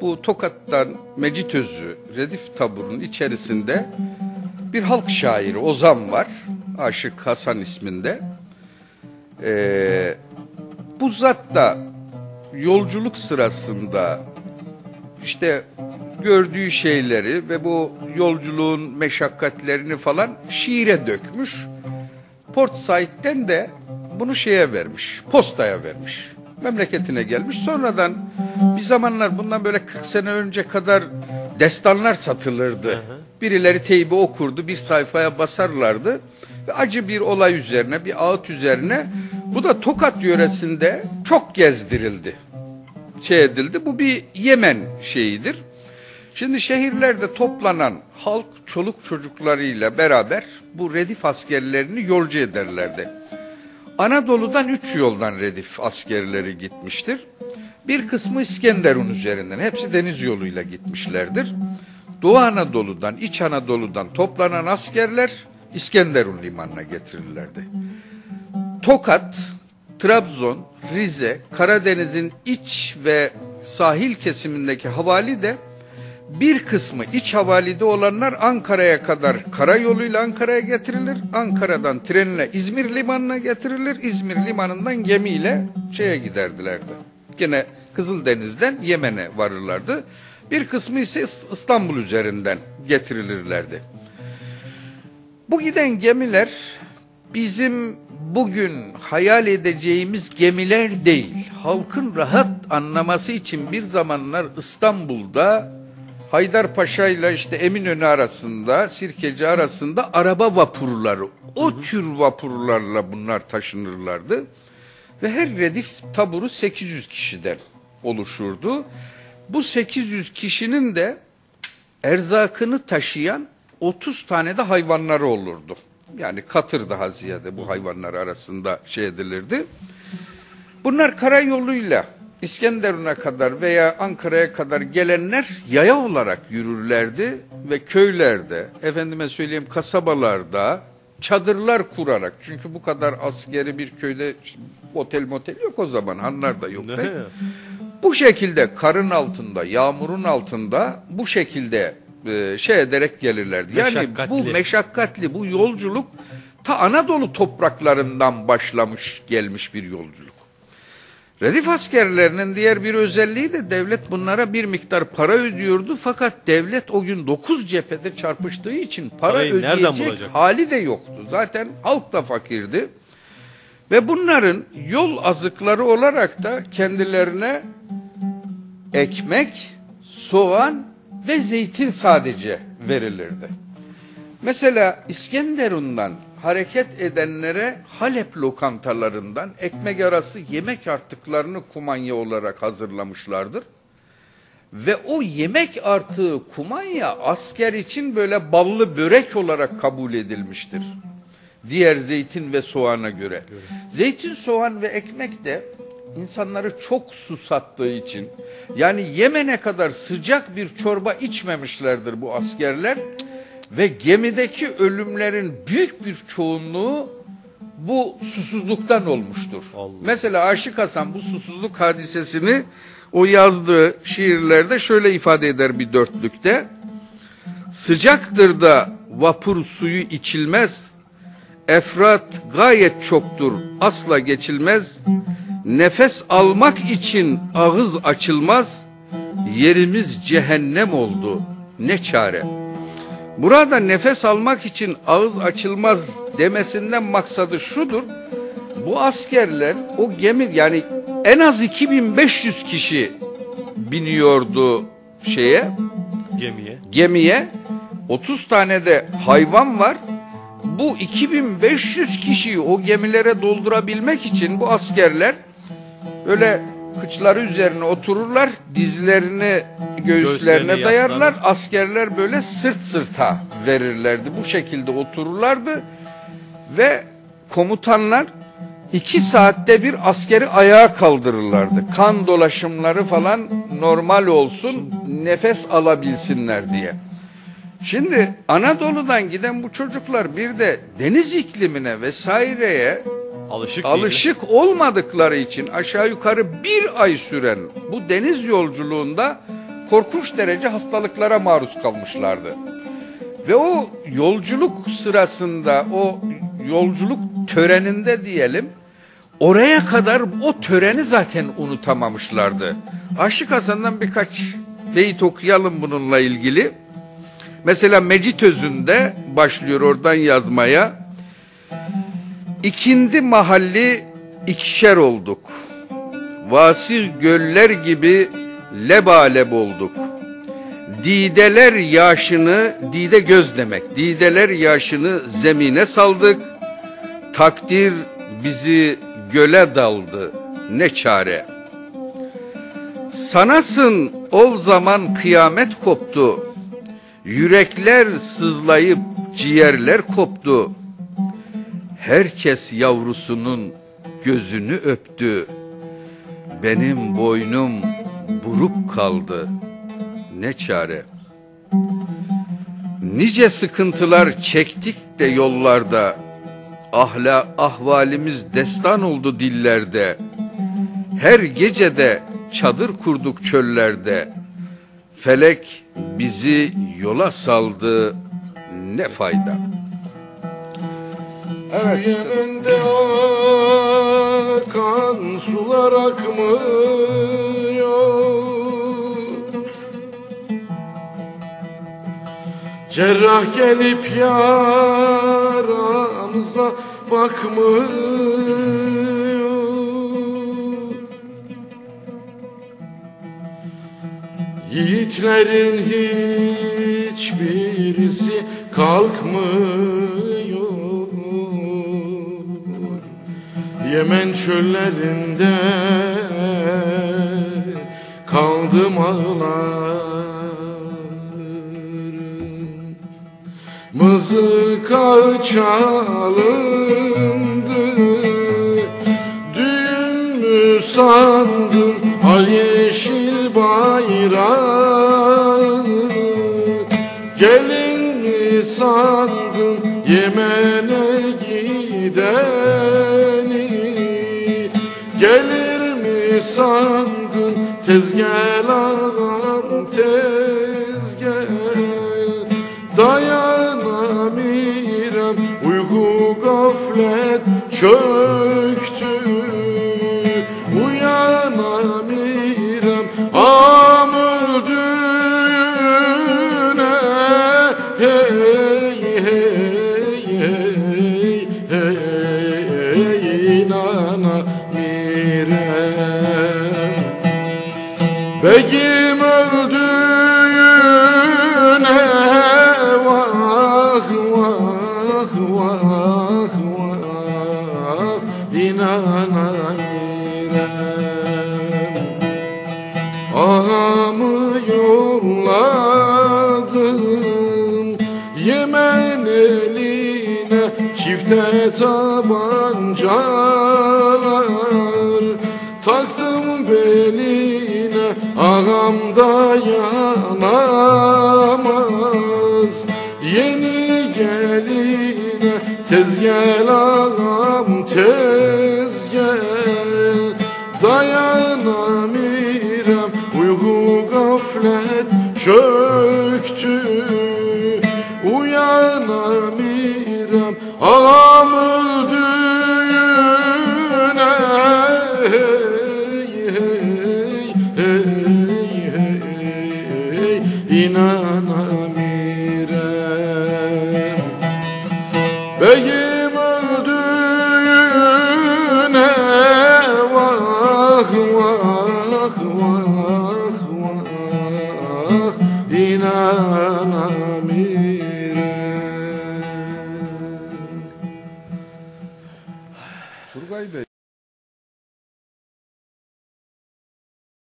bu Tokat'tan Mecit Özü Redif taburunun içerisinde bir halk şairi Ozan var. Aşık Hasan isminde. Ee, bu zat da yolculuk sırasında işte gördüğü şeyleri ve bu yolculuğun meşakkatlerini falan şiire dökmüş. Port Said'den de bunu şeye vermiş, postaya vermiş. Memleketine gelmiş. Sonradan bir zamanlar bundan böyle 40 sene önce kadar destanlar satılırdı. Birileri teybi okurdu, bir sayfaya basarlardı. Ve acı bir olay üzerine, bir ağıt üzerine bu da Tokat yöresinde çok gezdirildi. Şey edildi. Bu bir Yemen şeyidir. Şimdi şehirlerde toplanan halk çoluk çocuklarıyla beraber bu redif askerlerini yolcu ederlerdi. Anadolu'dan üç yoldan redif askerleri gitmiştir. Bir kısmı İskenderun üzerinden, hepsi deniz yoluyla gitmişlerdir. Doğu Anadolu'dan, İç Anadolu'dan toplanan askerler İskenderun limanına getirirlerdi. Tokat, Trabzon, Rize, Karadeniz'in iç ve sahil kesimindeki havali de bir kısmı iç havalide olanlar Ankara'ya kadar karayoluyla Ankara'ya getirilir. Ankara'dan trenle İzmir limanına getirilir. İzmir limanından gemiyle şeye giderdilerdi. Gene Kızıldeniz'den Yemen'e varırlardı. Bir kısmı ise İstanbul üzerinden getirilirlerdi. Bu giden gemiler bizim bugün hayal edeceğimiz gemiler değil. Halkın rahat anlaması için bir zamanlar İstanbul'da Haydarpaşa ile işte Eminönü arasında, Sirkeci arasında araba vapurları, o tür vapurlarla bunlar taşınırlardı. Ve her redif taburu 800 kişiden oluşurdu. Bu 800 kişinin de erzakını taşıyan 30 tane de hayvanları olurdu. Yani katır daha ziyade bu hayvanlar arasında şey edilirdi. Bunlar karayoluyla İskenderun'a kadar veya Ankara'ya kadar gelenler yaya olarak yürürlerdi ve köylerde, efendime söyleyeyim kasabalarda çadırlar kurarak çünkü bu kadar askeri bir köyde otel motel yok o zaman hanlar da yok. Bu şekilde karın altında, yağmurun altında bu şekilde e, şey ederek gelirlerdi. Yani Meşakkatli. bu meşakkatli, bu yolculuk ta Anadolu topraklarından başlamış gelmiş bir yolculuk. Redif askerlerinin diğer bir özelliği de devlet bunlara bir miktar para ödüyordu. Fakat devlet o gün 9 cephede çarpıştığı için para Parayı ödeyecek hali de yoktu. Zaten halk da fakirdi. Ve bunların yol azıkları olarak da kendilerine ekmek, soğan ve zeytin sadece verilirdi. Mesela İskenderun'dan hareket edenlere Halep lokantalarından ekmek arası yemek artıklarını kumanya olarak hazırlamışlardır. Ve o yemek artığı kumanya asker için böyle ballı börek olarak kabul edilmiştir. Diğer zeytin ve soğana göre. Zeytin, soğan ve ekmek de insanları çok susattığı için yani Yemen'e kadar sıcak bir çorba içmemişlerdir bu askerler ve gemideki ölümlerin büyük bir çoğunluğu bu susuzluktan olmuştur. Allah. Mesela Aşık Hasan bu susuzluk hadisesini o yazdığı şiirlerde şöyle ifade eder bir dörtlükte. Sıcaktır da vapur suyu içilmez, efrat gayet çoktur asla geçilmez, nefes almak için ağız açılmaz, yerimiz cehennem oldu ne çare. Burada nefes almak için ağız açılmaz demesinden maksadı şudur. Bu askerler o gemi yani en az 2500 kişi biniyordu şeye Gemiye. gemiye 30 tane de hayvan var. Bu 2500 kişiyi o gemilere doldurabilmek için bu askerler öyle kıçları üzerine otururlar, dizlerini göğüslerine Göğüslerine dayarlar. yaslanır. Askerler böyle sırt sırta verirlerdi. Bu şekilde otururlardı ve komutanlar iki saatte bir askeri ayağa kaldırırlardı. Kan dolaşımları falan normal olsun, nefes alabilsinler diye. Şimdi Anadolu'dan giden bu çocuklar bir de deniz iklimine vesaireye Alışık alışık olmadıkları için aşağı yukarı bir ay süren bu deniz yolculuğunda korkunç derece hastalıklara maruz kalmışlardı. Ve o yolculuk sırasında, o yolculuk töreninde diyelim, oraya kadar o töreni zaten unutamamışlardı. Aşık Hasan'dan birkaç beyit okuyalım bununla ilgili. Mesela Mecit Özü'nde başlıyor oradan yazmaya. İkindi mahalli ikişer olduk. Vasir göller gibi lebaleb olduk. Dideler yaşını, dide göz demek. Dideler yaşını zemine saldık. Takdir bizi göle daldı. Ne çare. Sanasın ol zaman kıyamet koptu. Yürekler sızlayıp ciğerler koptu. Herkes yavrusunun gözünü öptü. Benim boynum buruk kaldı. Ne çare. Nice sıkıntılar çektik de yollarda. Ahla ahvalimiz destan oldu dillerde. Her gecede çadır kurduk çöllerde. Felek bizi yola saldı ne fayda. Evet. Şu Yemen'de akan sular akmıyor. Cerrah gelip yaramıza bakmıyor. Yiğitlerin hiçbirisi kalkmıyor Yemen çöllerinde kaldım ağlar Mızıka çalındı Düğün mü sandın? Al yeşil bayrağı Gelin mi sandın? Yemen'e gideni sandın? Tez gel ağam tez gel uyku gaflet çöktü. Uyanamıram Begim öldüğüne vah vah vah. Vah inanamıram Ağamı yolladım Yemen eline çifte tabancalar. Taktım ağam dayanamaz Yeni geline tez gel ağam tez gel. Dayanamıram uyku gaflet çöktü. Uyanamıram ağam